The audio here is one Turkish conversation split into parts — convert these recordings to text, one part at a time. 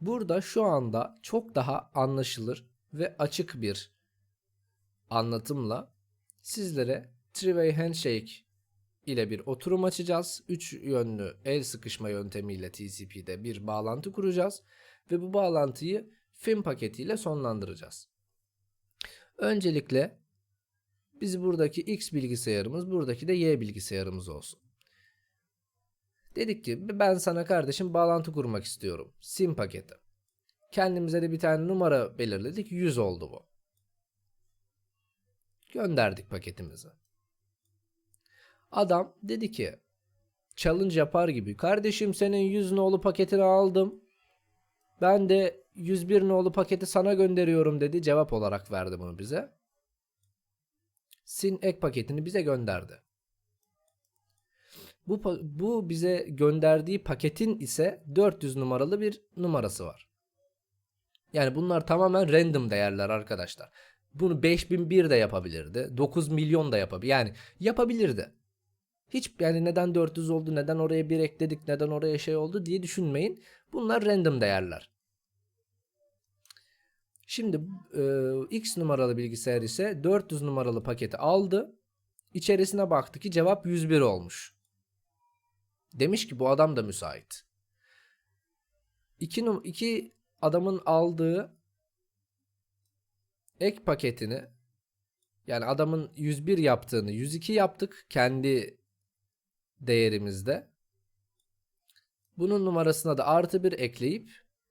Burada şu anda çok daha anlaşılır ve açık bir anlatımla sizlere three-way handshake ile bir oturum açacağız. Üç yönlü el sıkışma yöntemiyle TCP'de bir bağlantı kuracağız ve bu bağlantıyı FIM paketiyle sonlandıracağız. Öncelikle biz buradaki X bilgisayarımız, buradaki de Y bilgisayarımız olsun. Dedik ki ben sana kardeşim bağlantı kurmak istiyorum. SIM paketi. Kendimize de bir tane numara belirledik. 100 oldu bu. Gönderdik paketimizi. Adam dedi ki challenge yapar gibi kardeşim senin 100 nolu paketini aldım. Ben de 101 nolu paketi sana gönderiyorum dedi. Cevap olarak verdi bunu bize. Sin ek paketini bize gönderdi. Bu, bu bize gönderdiği paketin ise 400 numaralı bir numarası var. Yani bunlar tamamen random değerler arkadaşlar. Bunu 5001 de yapabilirdi. 9 milyon da yapabilir. Yani yapabilirdi. Hiç yani neden 400 oldu, neden oraya 1 ekledik, neden oraya şey oldu diye düşünmeyin. Bunlar random değerler. Şimdi e, X numaralı bilgisayar ise 400 numaralı paketi aldı. İçerisine baktı ki cevap 101 olmuş. Demiş ki bu adam da müsait. İki, iki adamın aldığı ek paketini yani adamın 101 yaptığını 102 yaptık kendi değerimizde. Bunun numarasına da artı bir ekleyip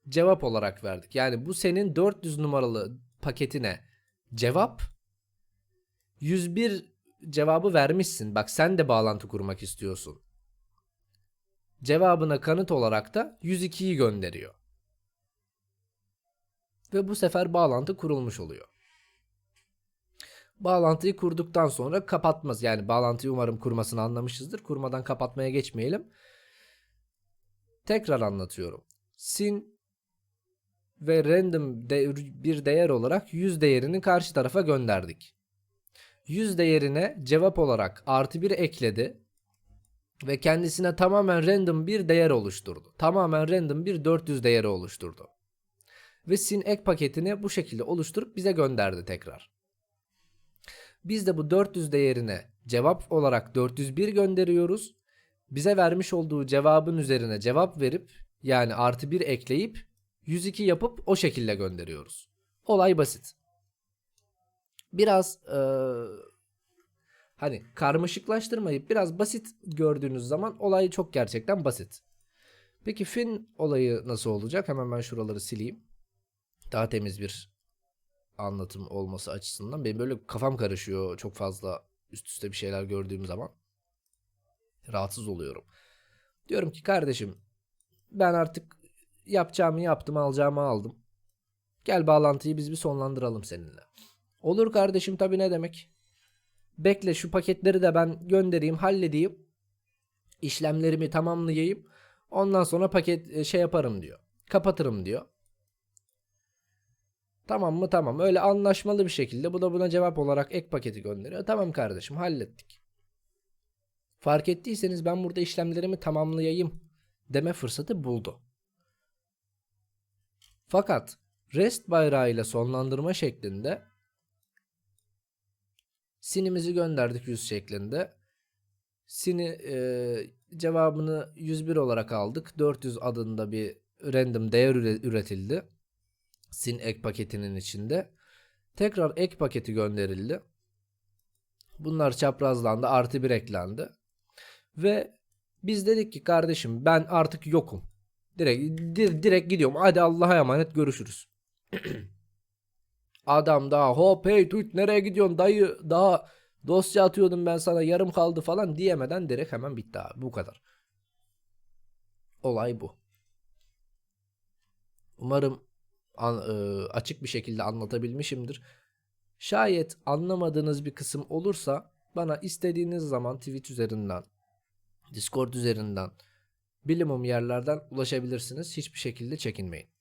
cevap olarak verdik. Yani bu senin 400 numaralı paketine cevap 101 cevabı vermişsin. Bak sen de bağlantı kurmak istiyorsun. Cevabına kanıt olarak da 102'yi gönderiyor. Ve bu sefer bağlantı kurulmuş oluyor. Bağlantıyı kurduktan sonra kapatmaz. Yani bağlantıyı umarım kurmasını anlamışızdır. Kurmadan kapatmaya geçmeyelim. Tekrar anlatıyorum. Sin ve random de- bir değer olarak 100 değerini karşı tarafa gönderdik. 100 değerine cevap olarak artı 1 ekledi ve kendisine tamamen random bir değer oluşturdu. Tamamen random bir 400 değeri oluşturdu. Ve sin ek paketini bu şekilde oluşturup bize gönderdi tekrar. Biz de bu 400 değerine cevap olarak 401 gönderiyoruz. Bize vermiş olduğu cevabın üzerine cevap verip yani artı 1 ekleyip 102 yapıp o şekilde gönderiyoruz. Olay basit. Biraz eee, hani karmaşıklaştırmayıp biraz basit gördüğünüz zaman olay çok gerçekten basit. Peki fin olayı nasıl olacak? Hemen ben şuraları sileyim. Daha temiz bir anlatım olması açısından. Benim böyle kafam karışıyor çok fazla üst üste bir şeyler gördüğüm zaman. Rahatsız oluyorum. Diyorum ki kardeşim ben artık yapacağımı yaptım alacağımı aldım. Gel bağlantıyı biz bir sonlandıralım seninle. Olur kardeşim tabi ne demek. Bekle şu paketleri de ben göndereyim halledeyim. İşlemlerimi tamamlayayım. Ondan sonra paket e, şey yaparım diyor. Kapatırım diyor. Tamam mı? Tamam. Öyle anlaşmalı bir şekilde bu da buna cevap olarak ek paketi gönderiyor. Tamam kardeşim hallettik. Fark ettiyseniz ben burada işlemlerimi tamamlayayım deme fırsatı buldu. Fakat REST bayrağıyla sonlandırma şeklinde sinimizi gönderdik 100 şeklinde. Sini e, cevabını 101 olarak aldık. 400 adında bir random değer üre- üretildi. Sin ek paketinin içinde. Tekrar ek paketi gönderildi. Bunlar çaprazlandı. Artı bir eklendi. Ve biz dedik ki kardeşim ben artık yokum. Direkt, di- direkt gidiyorum. Hadi Allah'a emanet görüşürüz. Adam daha hop hey tut nereye gidiyorsun dayı daha dosya atıyordum ben sana yarım kaldı falan diyemeden direkt hemen bitti abi bu kadar. Olay bu. Umarım an- e, açık bir şekilde anlatabilmişimdir. Şayet anlamadığınız bir kısım olursa bana istediğiniz zaman Twitch üzerinden, Discord üzerinden, bilimum yerlerden ulaşabilirsiniz. Hiçbir şekilde çekinmeyin.